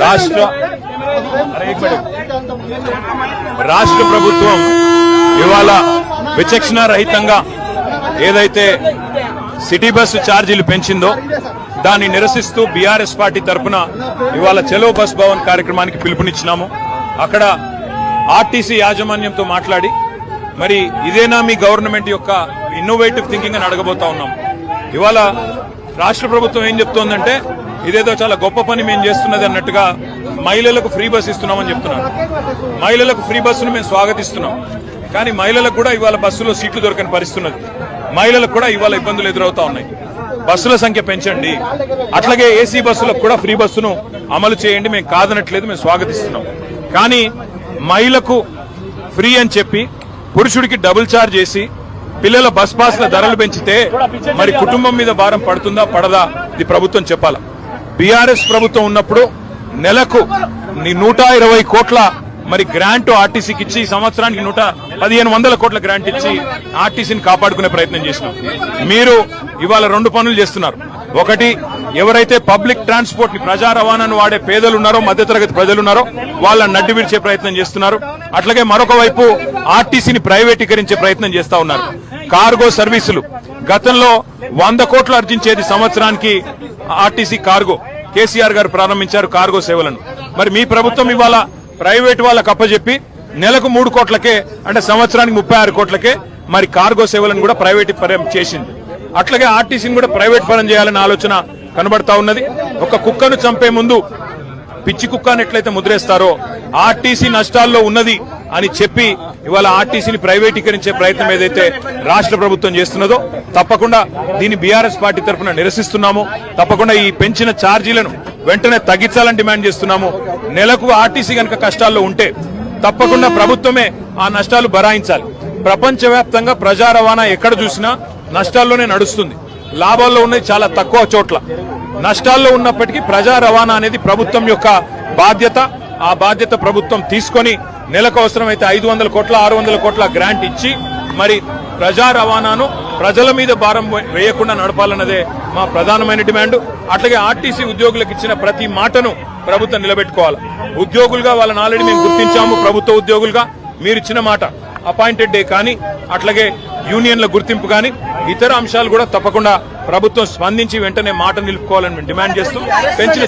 రాష్ట్ర రాష్ట్ర ప్రభుత్వం ఇవాళ విచక్షణ రహితంగా ఏదైతే సిటీ బస్సు ఛార్జీలు పెంచిందో దాన్ని నిరసిస్తూ బీఆర్ఎస్ పార్టీ తరఫున ఇవాళ చెలో బస్ భవన్ కార్యక్రమానికి పిలుపునిచ్చినాము. అక్కడ ఆర్టీసీ యాజమాన్యంతో మాట్లాడి మరి ఇదేనా మీ గవర్నమెంట్ యొక్క ఇన్నోవేటివ్ థింకింగ్ అని అడగబోతా ఉన్నాం. ఇవాళ రాష్ట్ర ప్రభుత్వం ఏం చెప్తోందంటే ఇదేదో చాలా గొప్ప పని మేము చేస్తున్నది అన్నట్టుగా మహిళలకు ఫ్రీ బస్ ఇస్తున్నామని చెప్తున్నారు. మహిళలకు ఫ్రీ బస్సును మేము స్వాగతిస్తున్నాం. కానీ మహిళలకు కూడా ఇవాళ బస్సులో సీట్లు దొరకని పరిస్థితున్నది. మహిళలకు కూడా ఇవాళ ఇబ్బందులు ఎదురవుతా ఉన్నాయి. బస్సుల సంఖ్య పెంచండి. అట్లాగే ఏసీ బస్సులకు కూడా ఫ్రీ బస్సును అమలు చేయండి. మేము కాదనట్లేదు మేము స్వాగతిస్తున్నాం. కానీ మహిళకు ఫ్రీ అని చెప్పి పురుషుడికి డబుల్ చార్జ్ చేసి పిల్లల బస్ పాస్ల ధరలు పెంచితే మరి కుటుంబం మీద భారం పడుతుందా పడదా? ఇది ప్రభుత్వం చెప్పాలా? బీఆర్ఎస్ ప్రభుత్వం ఉన్నప్పుడు నెలకు నూట ఇరవై కోట్ల మరి గ్రాంట్ ఆర్టీసీకి ఇచ్చి ఈ సంవత్సరానికి నూట పదిహేను వందల కోట్ల గ్రాంట్ ఇచ్చి ఆర్టీసీని కాపాడుకునే ప్రయత్నం చేసినాం. మీరు ఇవాళ రెండు పనులు చేస్తున్నారు. ఒకటి ఎవరైతే పబ్లిక్ ట్రాన్స్పోర్ట్ని ప్రజా రవాణాను వాడే పేదలు ఉన్నారో మధ్యతరగతి ప్రజలు ఉన్నారో వాళ్ళని నడ్డి విడిచే ప్రయత్నం చేస్తున్నారు. అట్లాగే మరొక వైపు ఆర్టీసీని ప్రైవేటీకరించే ప్రయత్నం చేస్తా ఉన్నారు. కార్గో సర్వీసులు. గతంలో వంద కోట్లు అర్జించేది సంవత్సరానికి ఆర్టీసీ కార్గో. కేసీఆర్ గారు ప్రారంభించారు కార్గో సేవలను. మరి మీ ప్రభుత్వం ఇవాళ ప్రైవేట్ వాళ్ళకు అప్పజెప్పి నెలకు మూడు కోట్లకే అంటే సంవత్సరానికి ముప్పై ఆరు కోట్లకే మరి కార్గో సేవలను కూడా ప్రైవేట్ పరం చేసింది. అట్లాగే ఆర్టీసీని కూడా ప్రైవేట్ పరం చేయాలనే ఆలోచన కనబడతా ఉన్నది. ఒక కుక్కను చంపే ముందు పిచ్చి కుక్క అని ఎట్లయితే ముద్రేస్తారో ఆర్టీసీ నష్టాల్లో ఉన్నది అని చెప్పి ఇవాళ ఆర్టీసీని ప్రైవేటీకరించే ప్రయత్నం ఏదైతే రాష్ట్ర ప్రభుత్వం చేస్తున్నదో తప్పకుండా దీన్ని బీఆర్ఎస్ పార్టీ తరఫున నిరసిస్తున్నాము. తప్పకుండా ఈ పెంచిన ఛార్జీలను వెంటనే తగ్గించాలని డిమాండ్ చేస్తున్నాము. నెలకు ఆర్టీసీ కనుక కష్టాల్లో ఉంటే తప్పకుండా ప్రభుత్వమే ఆ నష్టాలు భరాయించాలి ప్రపంచవ్యాప్తంగా ప్రజా రవాణా ఎక్కడ చూసినా నష్టాల్లోనే నడుస్తుంది. లాభాల్లో ఉన్నది చాలా తక్కువ చోట్ల. నష్టాల్లో ఉన్నప్పటికీ ప్రజా రవాణా అనేది ప్రభుత్వం యొక్క బాధ్యత. ఆ బాధ్యత ప్రభుత్వం తీసుకొని నెలకు అవసరమైతే ఐదు వందల కోట్ల ఆరు వందల కోట్ల గ్రాంట్ ఇచ్చి మరి ప్రజా రవాణాను ప్రజల మీద భారం వేయకుండా నడపాలన్నదే మా ప్రధానమైన డిమాండ్. అట్లాగే ఆర్టీసీ ఉద్యోగులకు ఇచ్చిన ప్రతి మాటను ప్రభుత్వం నిలబెట్టుకోవాలి. ఉద్యోగులుగా వాళ్ళని ఆల్రెడీ మేము గుర్తించాము ప్రభుత్వ ఉద్యోగులుగా. మీరు ఇచ్చిన మాట అపాయింటెడ్ డే కానీ అట్లాగే యూనియన్ల గుర్తింపు కానీ ఇతర అంశాలు కూడా తప్పకుండా ప్రభుత్వం స్పందించి వెంటనే మాట నిలుపుకోవాలని డిమాండ్ చేస్తూ పెంచిన